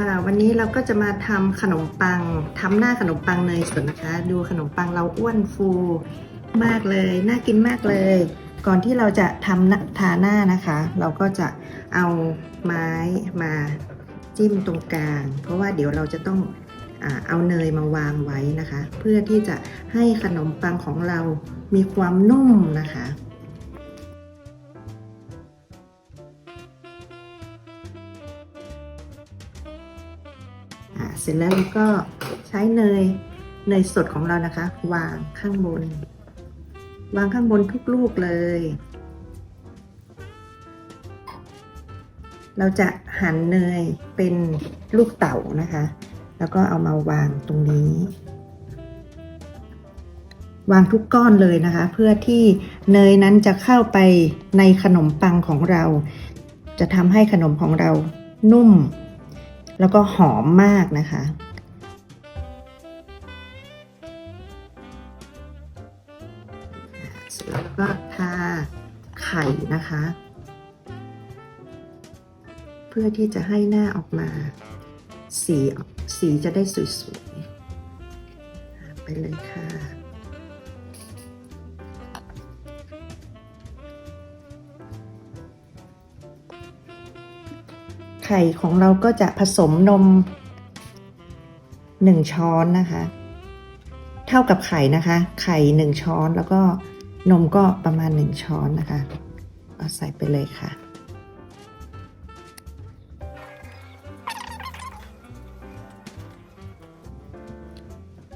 ค่ะ วันนี้เราก็จะมาทำขนมปังทำหน้าขนมปังเนยสดนะคะ ดูขนมปังเราอ้วนฟูมากเลย น่ากินมากเลย ก่อนที่เราจะทำทาหน้านะคะ เราก็จะเอาไม้มาจิ้มตรงกลาง เพราะว่าเดี๋ยวเราจะต้องเอาเนยมาวางไว้นะคะ เพื่อที่จะให้ขนมปังของเรามีความนุ่มนะคะ เสร็จแล้วเราก็ใช้เนยเนยสดของเรานะคะ วางข้างบน วางข้างบนทุกลูกเลย เราจะหั่นเนยเป็นลูกเต๋านะคะ แล้วก็เอามาวางตรงนี้ วางทุกก้อนเลยนะคะ เพื่อที่เนยนั้นจะเข้าไปในขนมปังของเรา จะทำให้ขนมของเรานุ่ม แล้วก็หอมมากนะคะแล้วก็ทาไข่นะคะ เพื่อที่จะให้หน้าออกมา สีสีจะได้สวยๆไปเลยค่ะ ไข่ของเราก็จะผสมนมหนึ่งช้อนนะคะ เท่ากับไข่นะคะ ไข่หนึ่งช้อนแล้วก็นมก็ประมาณหนึ่งช้อนนะคะ เอาใส่ไปเลยค่ะ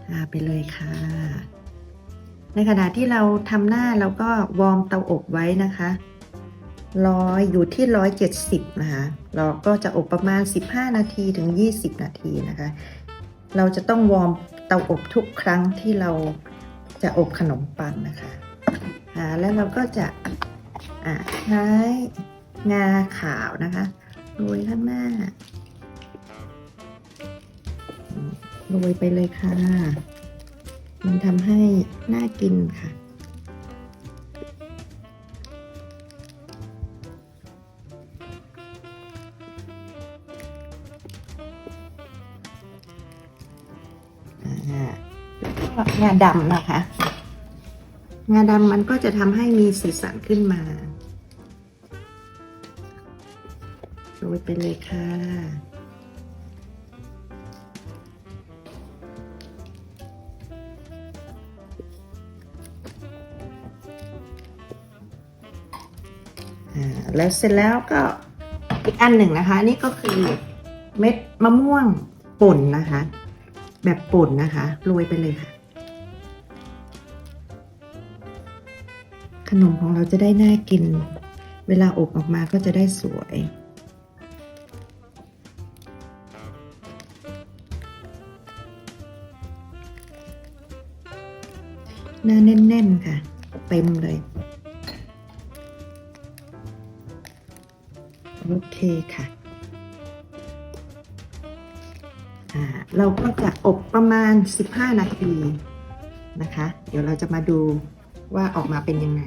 ทาไปเลยค่ะ ในขณะที่เราทำหน้าเราก็วอร์มเตาอบไว้นะคะ ร้อยอยู่ที่ร้อยเจ็ดสิบนะคะเราก็จะอบประมาณ 15 นาทีถึง 20 นาทีนะคะ เราจะต้องวอร์มเตาอบทุกครั้งที่เราจะอบขนมปังนะคะอ่าแล้วเราก็จะอ่าใช้งาขาวนะคะโรยข้างหน้าโรยไปเลยค่ะ มันทำให้น่ากินค่ะ แล้วก็งาดำนะคะ งาดำมันก็จะทำให้มีสีสันขึ้นมาโรยไปเลยค่ะ แล้วเสร็จแล้วก็อีกอันหนึ่งนะคะ นี่ก็คือเม็ดมะม่วงป่นนะคะ แบบป่นนะคะโรยไปเลยค่ะ ขนมของเราจะได้น่ากิน เวลาอบออกมาก็จะได้สวย หน้าแน่นๆค่ะ เต็มเลย โอเคค่ะ เราก็จะอบประมาณ 15 นาทีนะคะ เดี๋ยวเราจะมาดูว่าออกมาเป็นยังไง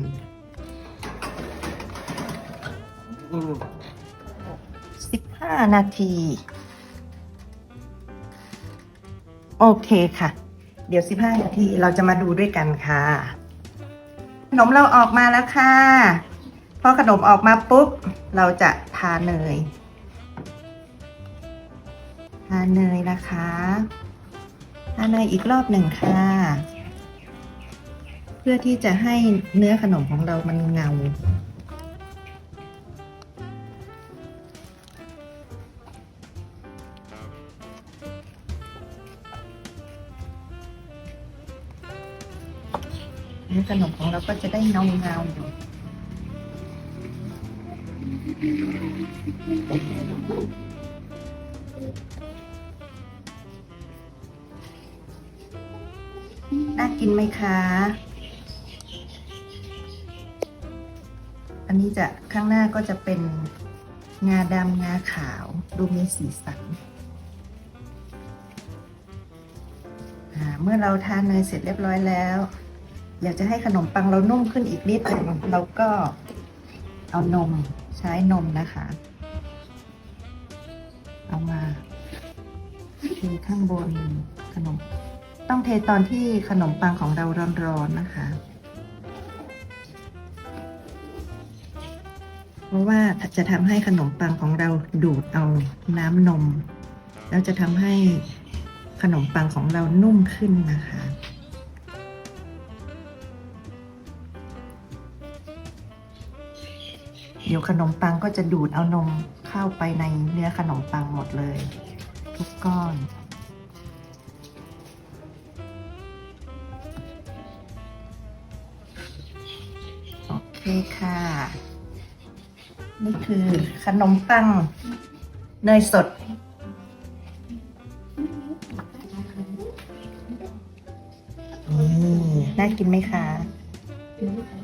อืม15นาที โอเคค่ะ เดี๋ยว15นาทีเราจะมาดูด้วยกันค่ะ ขนมเราออกมาแล้วค่ะ พอขนมออกมาปุ๊บ เราจะทาเนย ทาเนยนะคะทาเนยอีกรอบหนึ่งค่ะ เพื่อที่จะให้เนื้อขนมของเรามันเงา เนื้อขนมของเราก็จะได้เงาเงาอยู่ น่ากินไหมคะ อันนี้จะข้างหน้าก็จะเป็นงาดำงาขาว ดูมีสีสันเมื่อเราทานเนยเสร็จเรียบร้อยแล้ว อยากจะให้ขนมปังเรานุ่มขึ้นอีกนิดหนึ่งเราก็เอานมใช้นมนะคะ เอามาทีข้างบนขนม ต้องเทตอนที่ขนมปังของเราร้อนๆนะคะ เพราะว่าจะทำให้ขนมปังของเราดูดเอาน้ำนม แล้วจะทำให้ขนมปังของเรานุ่มขึ้นนะคะเดี๋ยวขนมปังก็จะดูดเอานมเข้าไปในเนื้อขนมปังหมดเลย ทุกก้อน เคค่ะ นี่คือขนมปังเนยสดนี่น่ากินไหมคะเป็นลูกค้า